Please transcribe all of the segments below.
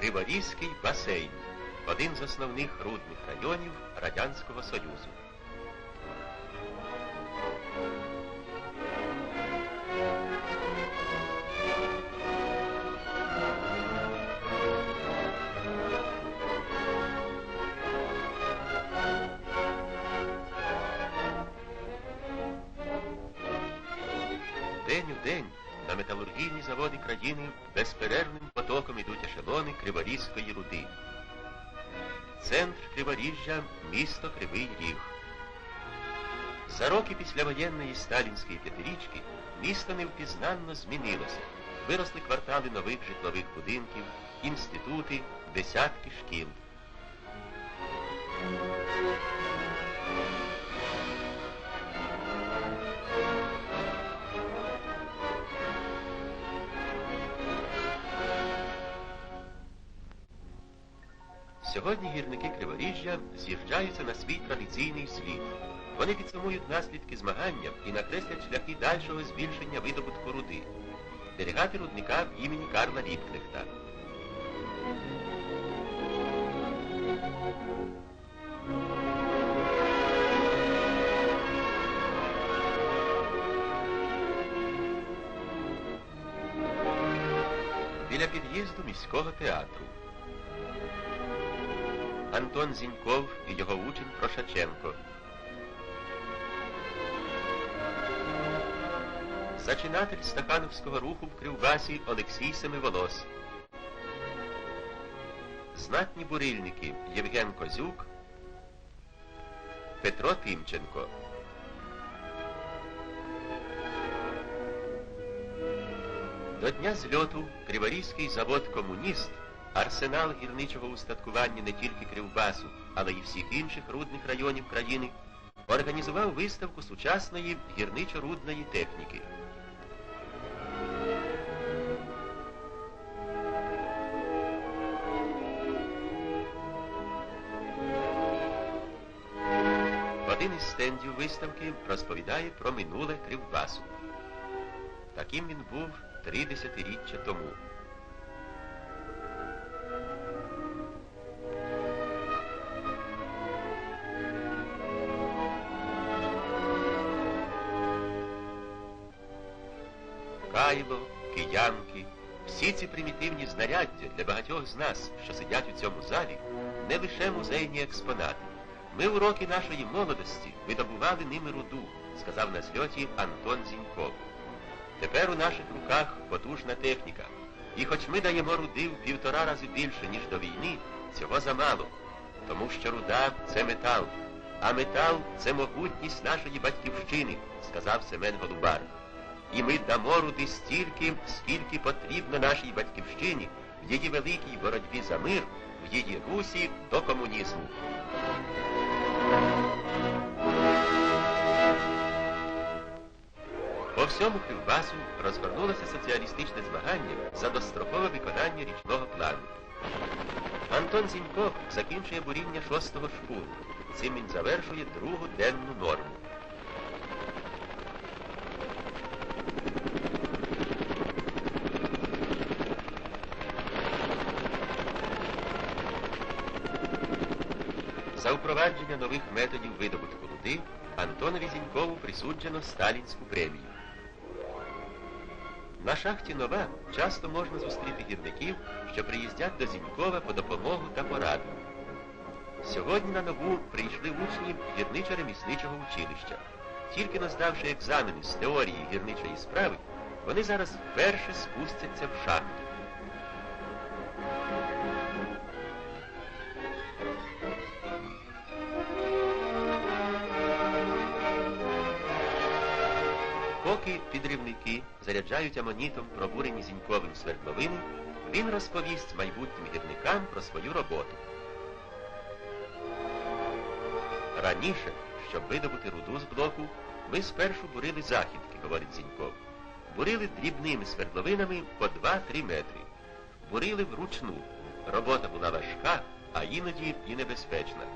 Криворізький басейн один з основних рудних районів Радянського Союзу. День у день на металургійні заводи країни безперервним потоком ідуть ешелони Криворізької руди. Центр Криворіжжя місто Кривий Ріг. За роки післявоєнної сталінської п'ятирічки місто невпізнанно змінилося. Виросли квартали нових житлових будинків, інститути, десятки шкіл. Сьогодні гірники Криворіжжя з'їжджаються на свій традиційний слід. Вони підсумують наслідки змагання і накреслять шляхи дальшого збільшення видобутку руди. Делегати рудника в імені Карла Ліпкнехта. Біля під'їзду міського театру. Антон Зіньков і його учень Прошаченко. Зачинатель стахановського руху в Кривбасі Олексій Семиволос. Знатні бурильники Євген Козюк, Петро Тимченко. До дня зльоту Криворізький завод Комуніст Арсенал гірничого устаткування не тільки Кривбасу, але й всіх інших рудних районів країни організував виставку сучасної гірничо-рудної техніки. Один із стендів виставки розповідає про минуле Кривбасу. Таким він був три десятиріччя тому. Всі ці примітивні знаряддя для багатьох з нас, що сидять у цьому залі, не лише музейні експонати. Ми у роки нашої молодості видобували ними руду, сказав на зльоті Антон Зіньков. Тепер у наших руках потужна техніка. І хоч ми даємо руди в півтора рази більше, ніж до війни, цього замало. Тому що руда це метал, а метал це могутність нашої батьківщини, сказав Семен Голубар. І ми дамо руди стільки, скільки потрібно нашій батьківщині в її великій боротьбі за мир, в її русі до комунізму. По всьому Кривбасу розгорнулося соціалістичне змагання за дострокове виконання річного плану. Антон Зіньков закінчує буріння шостого шпуру. Цим він завершує другу денну норму. За впровадження нових методів видобутку руди Антонові Зінькову присуджено сталінську премію. На шахті Нова часто можна зустріти гірників, що приїздять до Зінькова по допомогу та пораду. Сьогодні на нову прийшли учні гірничо-ремісничого училища. Тільки наздавши екзамени з теорії гірничої справи, вони зараз вперше спустяться в шахту. Поки підривники заряджають амонітом пробурені зіньковим свердловини, він розповість майбутнім гірникам про свою роботу. Раніше, щоб видобути руду з блоку, ми спершу бурили західки, говорить Зіньков. Бурили дрібними свердловинами по 2-3 метри. Бурили вручну. Робота була важка, а іноді і небезпечна.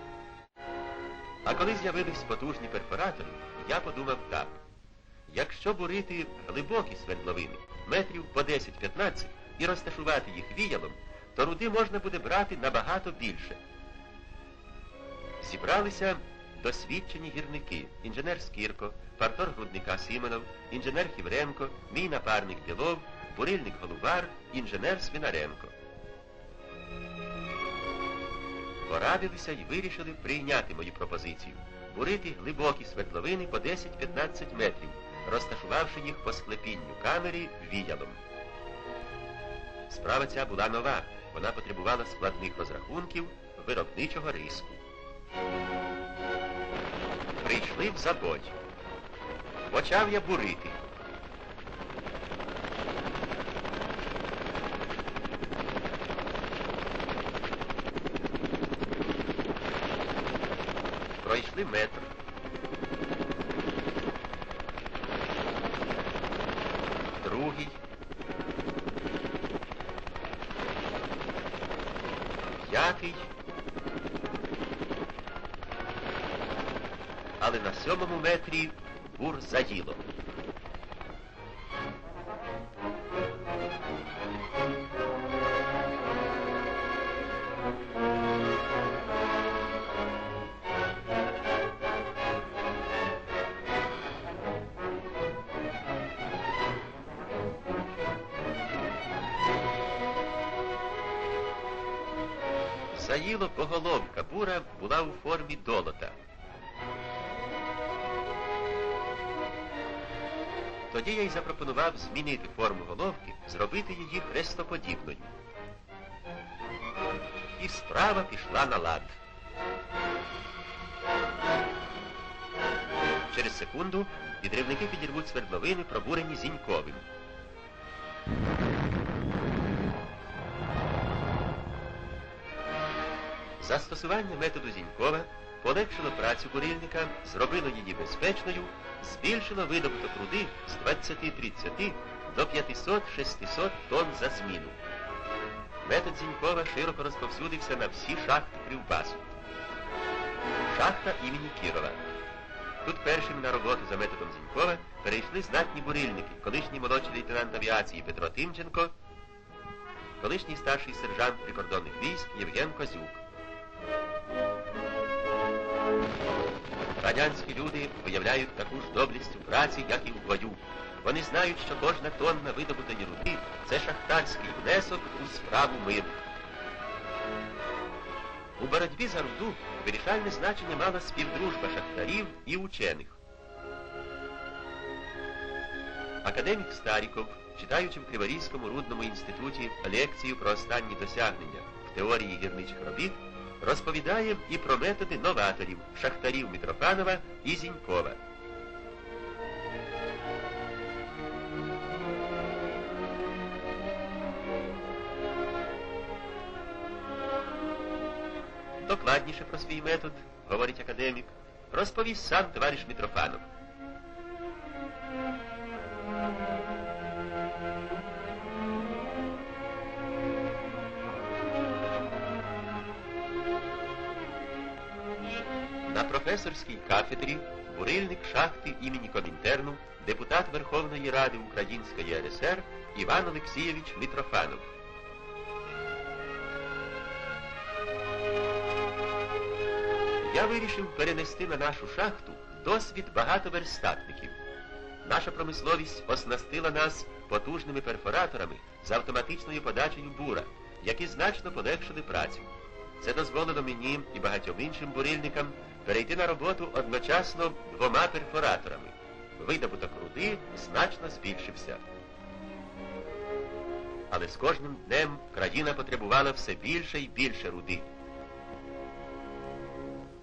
А коли з'явились потужні перфоратори, я подумав так. Якщо бурити глибокі свердловини, метрів по 10-15, і розташувати їх віялом, то руди можна буде брати набагато більше. Зібралися досвідчені гірники, інженер Скірко, партор грудника Симонов, інженер Хівренко, мій напарник Білов, бурильник Голубар, інженер Свинаренко. Порадилися і вирішили прийняти мою пропозицію, бурити глибокі свердловини по 10-15 метрів, розташувавши їх по склепінню камері віялом. Справа ця була нова, вона потребувала складних розрахунків виробничого риску. Прийшли в забодь. Почав я бурити. Пройшли метр. П'ятий. Але на сьомому метрі бур заїло. Заїло поголовка бура була у формі долота. Тоді я й запропонував змінити форму головки, зробити її хрестоподібною. І справа пішла на лад. Через секунду підривники підірвуть свердловини, пробурені Зіньковим. Застосування методу Зінькова полегшило працю бурильника, зробило її безпечною, збільшило видобуток руди з 20-30 до 500-600 тонн за зміну. Метод Зінькова широко розповсюдився на всі шахти Кривбасу. Шахта імені Кірова. Тут першими на роботу за методом Зінькова перейшли знатні бурильники, колишній молодший лейтенант авіації Петро Тимченко, колишній старший сержант прикордонних військ Євген Козюк. Радянські люди виявляють таку ж доблість у праці, як і в бою. Вони знають, що кожна тонна видобутої руди це шахтарський внесок у справу миру. У боротьбі за руду вирішальне значення мала співдружба шахтарів і учених. Академік Старіков, читаючи в Криворізькому рудному інституті лекцію про останні досягнення в теорії гірничих робіт, розповідає і про методи новаторів, шахтарів Митрофанова і Зінькова. Докладніше про свій метод, говорить академік, розповість сам товариш Митрофанов. Професорській кафедрі бурильник шахти імені Комінтерну, депутат Верховної Ради Української РСР Іван Олексійович Митрофанов. Я вирішив перенести на нашу шахту досвід багатоверстатників. Наша промисловість оснастила нас потужними перфораторами з автоматичною подачею бура, які значно полегшили працю. Це дозволило мені і багатьом іншим бурильникам перейти на роботу одночасно двома перфораторами. Видобуток руди значно збільшився. Але з кожним днем країна потребувала все більше і більше руди.